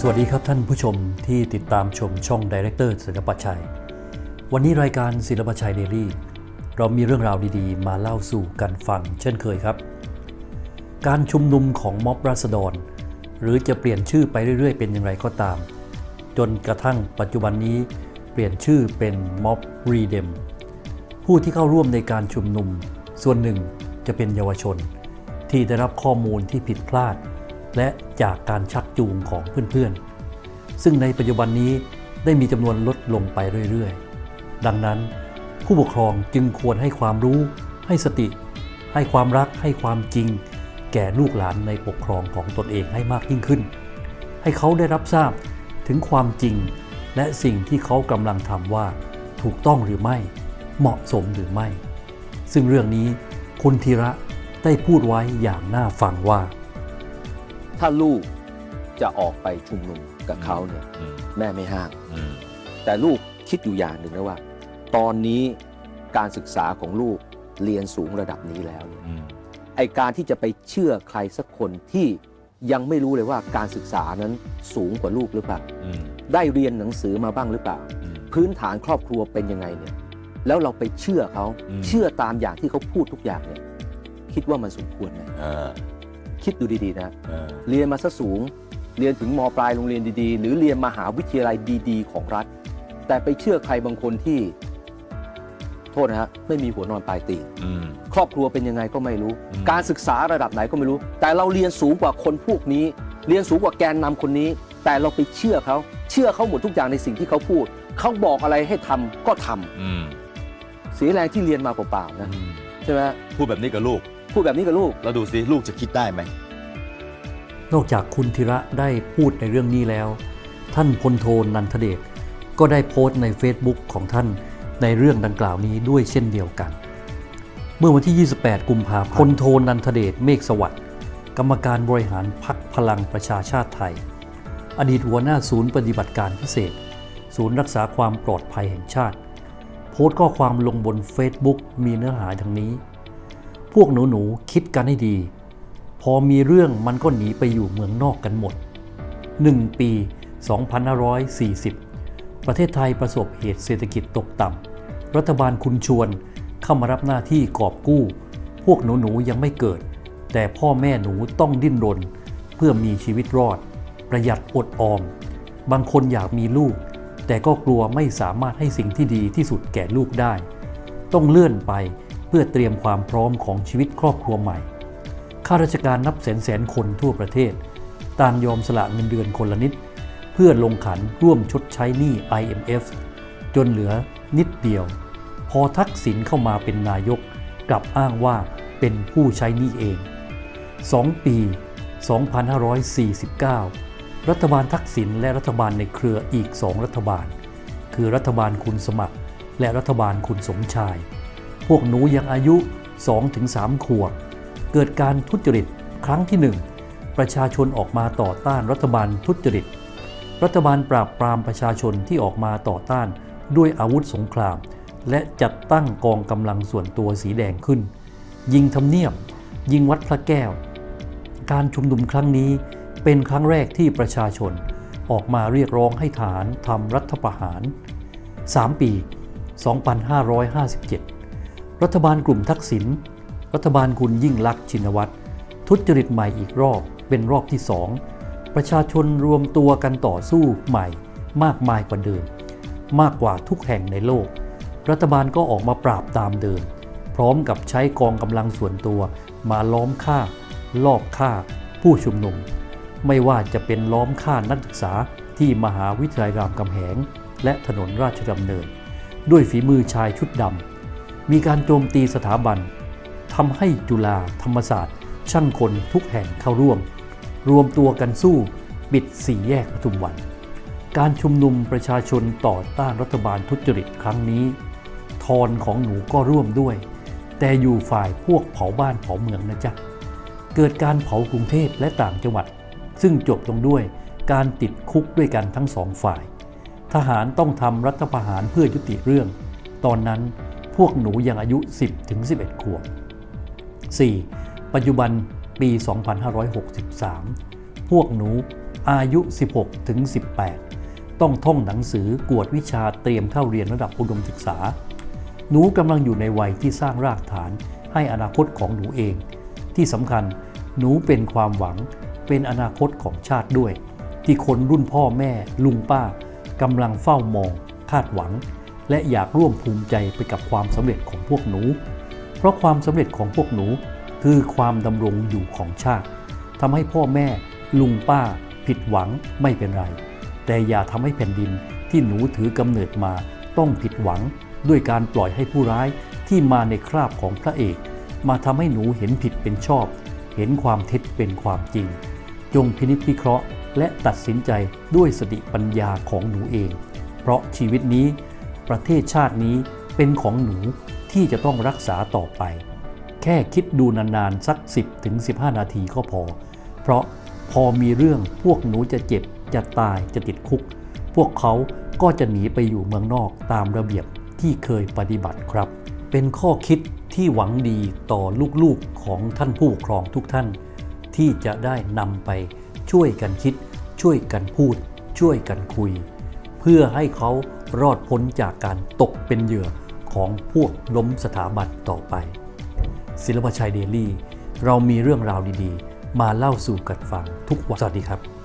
สวัสดีครับท่านผู้ชมที่ติดตามชมช่องดีเรคเตอร์ศิลปชัย วันนี้รายการศิลปชัยเดลี่เรามีเรื่องราวดีๆ มาเล่าสู่กันฟังเช่นเคยครับ การชุมนุมของม็อบราษฎร หรือจะเปลี่ยนชื่อไปเรื่อยๆ เป็นอย่างไรก็ตาม จนกระทั่งปัจจุบันนี้เปลี่ยนชื่อเป็นม็อบรีเดมผู้ที่เข้าร่วมในการชุมนุม ส่วนหนึ่งจะเป็นเยาวชน ที่ได้รับข้อมูลที่ผิดพลาด และจากการชัก จูงของเพื่อนๆ ซึ่งในปัจจุบันนี้ได้มีจำนวนลดลงไปเรื่อยๆ ดังนั้น ผู้ปกครองจึงควรให้ความรู้ ให้สติ ให้ความรัก ให้ความจริง แก่ลูกหลานในปกครองของตนเองให้มากยิ่งขึ้น ให้เขาได้รับทราบถึงความจริง และสิ่งที่เขากำลังทำว่า ถูกต้องหรือไม่ เหมาะสมหรือไม่ ซึ่งเรื่องนี้คุณธีระได้พูดไว้อย่างน่าฟังว่า ถ้าลูก จะออกไปชุมนุมกับเขาเนี่ยอืมแม่ไม่ห้ามอืมแต่ลูกคิดอยู่อย่างหนึ่งนะว่า ตอนนี้การศึกษาของลูกเรียนสูงระดับนี้แล้วเนี่ยอืมไอการที่จะไปเชื่อใครสักคนที่ยังไม่รู้เลยว่าการศึกษานั้นสูงกว่าลูกหรือเปล่าอืมได้เรียนหนังสือมาบ้างหรือเปล่าอืมพื้นฐานครอบครัวเป็นยังไงเนี่ย แล้วเราไปเชื่อเขาอืมเชื่อตามอย่างที่เขาพูดทุกอย่างเนี่ย คิดว่ามันสมควรไหมเออคิดดูดีๆนะเออเรียนมาซะสูง เรียนถึงมปลายโรงเรียนดีๆ หรือเรียนมหาวิทยาลัยดีๆ ของรัฐ แต่ไปเชื่อใครบางคนที่ โทษนะฮะไม่มีหัวนอนปลายตีนอืมครอบครัวเป็นยังไงก็ไม่รู้อืมการศึกษาระดับไหนก็ไม่รู้ แต่เราเรียนสูงกว่าคนพวกนี้ เรียนสูงกว่าแกนนำคนนี้ แต่เราไปเชื่อเขาเชื่อเขาหมดทุกอย่างในสิ่งที่เขาพูดเขาบอกอะไรให้ทำก็ทำอืมเสียแรงที่เรียนมาเปล่าๆนะอืมใช่ไหมพูดแบบนี้กับลูก พูดแบบนี้กับลูกแล้วดูสิลูกจะคิดได้ไหม นอกจากคุณธีระได้พูดในเรื่องนี้แล้ว ท่านพลโทนันทเดชก็ได้โพสต์ใน Facebook ของท่านในเรื่องดังกล่าวนี้ด้วยเช่นเดียวกัน เมื่อวันที่ 28 กุมภาพันธ์พลโทนันทเดชเมฆสวัสดิ์กรรมการบริหารพักพลังประชาชาติไทย อดีตหัวหน้าศูนย์ปฏิบัติการพิเศษ ศูนย์รักษาความปลอดภัยแห่งชาติ โพสต์ข้อความลงบน Facebook มีเนื้อหาดังนี้ พวกหนูๆคิดกันให้ดี อมีเรื่องมันก็หนีไปอยู่เมืองนอกกันหมด 1 ปี 2540 ประเทศไทยประสบเหตุเศรษฐกิจตกต่ำ รัฐบาลคุณชวนเข้ามารับหน้าที่กอบกู้ พวกหนูๆยังไม่เกิด แต่พ่อแม่หนูต้องดิ้นรน เพื่อมีชีวิตรอด ประหยัดอดออม บางคนอยากมีลูก แต่ก็กลัวไม่สามารถให้สิ่งที่ดีที่สุดแก่ลูกได้ ต้องเลื่อนไปเพื่อเตรียมความพร้อมของชีวิตครอบครัวใหม่ ข้าราชการนับแสนแสนคนทั่วประเทศต่างยอมสละเงินเดือนคนละนิด เพื่อลงขันร่วมชดใช้หนี้ IMF จนเหลือนิดเดียว พอทักษิณเข้ามาเป็นนายก กลับอ้างว่าเป็นผู้ใช้หนี้เอง 2 ปี 2549 รัฐบาลทักษิณและรัฐบาลในเครืออีก 2 รัฐบาล คือรัฐบาลคุณสมัคร และรัฐบาลคุณสมชาย พวกหนูยังอายุ 2-3 ขวบ เกิดการทุจริตครั้งที่ 1 ประชาชนออกมาต่อต้านรัฐบาลทุจริต รัฐบาลปราบปรามประชาชนที่ออกมาต่อต้านด้วยอาวุธสงคราม และจัดตั้งกองกำลังส่วนตัวสีแดงขึ้น ยิงทำเนียบ ยิงวัดพระแก้ว การชุมนุมครั้งนี้เป็นครั้งแรกที่ประชาชนออกมาเรียกร้องให้ฐานทำรัฐประหาร 3 ปี 2557 รัฐบาลกลุ่มทักษิณ รัฐบาลคุณยิ่งลักษณ์ชินวัตรทุจริตใหม่อีกรอบเป็นรอบที่สองประชาชนรวมตัวกันต่อสู้ใหม่มากมายกว่าเดิม มากกว่าทุกแห่งในโลก รัฐบาลก็ออกมาปราบตามเดิม พร้อมกับใช้กองกำลังส่วนตัว มาล้อมฆ่า ลอบฆ่า ผู้ชุมนุม ไม่ว่าจะเป็นล้อมฆ่านักศึกษาที่มหาวิทยาลัยรามคำแหง และถนนราชดำเนิน ด้วยฝีมือชายชุดดำมีการโจมตีสถาบัน ทำให้จุฬาธรรมศาสตร์ ช่างคนทุกแห่งเข้าร่วม รวมตัวกันสู้ปิดสี่แยกปทุมวัน การชุมนุมประชาชนต่อต้านรัฐบาลทุจริตครั้งนี้ ทอนของหนูก็ร่วมด้วย แต่อยู่ฝ่ายพวกเผาบ้านเผาเมืองนะจ๊ะ เกิดการเผากรุงเทพและต่างจังหวัด ซึ่งจบลงด้วยการติดคุกด้วยกันทั้งสองฝ่าย ทหารต้องทำรัฐประหารเพื่อยุติเรื่อง ตอนนั้นพวกหนูยังอายุ 10-11 ขวบ 4. ปัจจุบันปี 2563 พวกหนูอายุ 16 ถึง 18 ต้องท่องหนังสือกวดวิชาเตรียมเข้าเรียนระดับอุดมศึกษา หนูกำลังอยู่ในวัยที่สร้างรากฐานให้อนาคตของหนูเอง ที่สำคัญหนูเป็นความหวังเป็นอนาคตของชาติด้วย ที่คนรุ่นพ่อแม่ลุงป้ากำลังเฝ้ามอง คาดหวัง และอยากร่วมภูมิใจไปกับความสำเร็จของพวกหนู เพราะความสำเร็จของพวกหนูคือความดำรงอยู่ของชาติทำให้พ่อแม่ลุงป้า ผิดหวังไม่เป็นไร แต่อย่าทำให้แผ่นดินที่หนูถือกำเนิดมาต้องผิดหวังด้วยการปล่อยให้ผู้ร้ายที่มาในคราบของพระเอก มาทำให้หนูเห็นผิดเป็นชอบ เห็นความเท็จเป็นความจริง จงพินิจพิเคราะห์ และตัดสินใจด้วยสติปัญญาของหนูเอง เพราะชีวิตนี้ ประเทศชาตินี้ เป็นของหนูที่จะต้องรักษาต่อไป แค่คิดดูนานๆ สัก 10ถึง15นาทีก็พอ เพราะพอมีเรื่องพวกหนูจะเจ็บ จะตายจะติดคุก พวกเขาก็จะหนีไปอยู่เมืองนอกตามระเบียบที่เคยปฏิบัติครับ เป็นข้อคิดที่หวังดีต่อลูกๆของท่านผู้ปกครองทุกท่าน ที่จะได้นำไปช่วยกันคิด ช่วยกันพูด ช่วยกันคุย เพื่อให้เขารอดพ้นจากการตกเป็นเหยื่อ ของพวกล้มสถาบันต่อไป ศิลปชัยเดลี่ เรามีเรื่องราวดีๆ มาเล่าสู่กันฟังทุกวัน สวัสดีครับ